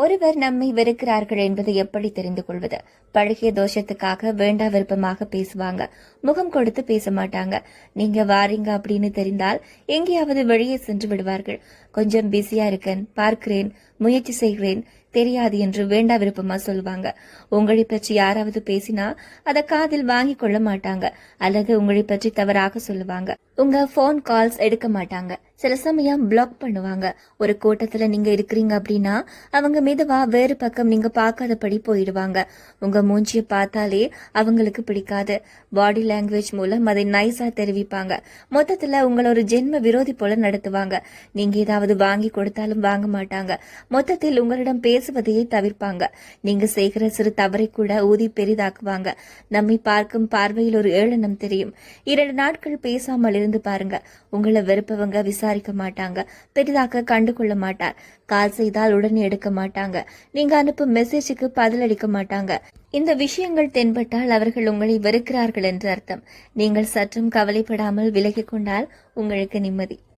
ஒருவர் நம்மை வெறுக்கிறார்கள் என்பதை எப்படி தெரிந்து கொள்வது? பழகிய தோஷத்துக்காக வேண்டா விருப்பமாக பேசுவாங்க. முகம் கொடுத்து பேச மாட்டாங்க. நீங்க வாரீங்க அப்படின்னு தெரிந்தால் எங்கேயாவது வெளியே சென்று விடுவார்கள். கொஞ்சம் பிஸியா இருக்கேன் பார்க்கிறேன் முயற்சி செய்கிறேன் தெரியாது என்று வேண்டா விருப்பமா சொல்லுவாங்க உங்களை பற்றி யாராவது பேசினா அதை காதில் வாங்கி கொள்ள மாட்டாங்க. அல்லது உங்களை பற்றி தவறாக சொல்லுவாங்க. உங்க ஃபோன் கால்ஸ் எடுக்க மாட்டாங்க. சில சமயம் பிளாக் பண்ணுவாங்க. ஒரு கூட்டத்துல நீங்க இருக்கிறீங்க அப்படின்னா அவங்க மெதுவா வேறு பக்கம் நீங்க பார்க்காதபடி போயிடுவாங்க. உங்க மூஞ்சியை பார்த்தாலே அவங்களுக்கு பிடிக்காது. பாடி லாங்குவேஜ் மூலம் அதை நைஸா தெரிவிப்பாங்க. மொத்தத்துல உங்களை ஒரு ஜென்ம விரோதி போல நடத்துவாங்க. நீங்க ஏதாவது வாங்கி கொடுத்தாலும் வாங்க மாட்டாங்க. மொத்தத்தில் உங்களிடம் பேசுவதையே தவிர்ப்பாங்க. நீங்க செய்கிற சிறு தவறை கூட ஊதி பெரிதாக்குவாங்க. நம்மை பார்க்கும் பார்வையில் ஒரு ஏளனம் தெரியும். இரண்டு நாட்கள் பேசாமல் இருந்து பாருங்க. உங்களை வெறுப்பவங்க விசாரிக்க மாட்டாங்க. பெரிதாக்க கண்டு கொள்ள மாட்டார். கால் செய்தால் உடனே எடுக்க மாட்டாங்க. நீங்க அனுப்பும் மெசேஜுக்கு பதிலளிக்க மாட்டாங்க. இந்த விஷயங்கள் தென்பட்டால் அவர்கள் உங்களை வெறுக்கிறார்கள் என்று அர்த்தம். நீங்கள் சற்றும் கவலைப்படாமல் விலகிக் கொண்டால் உங்களுக்கு நிம்மதி.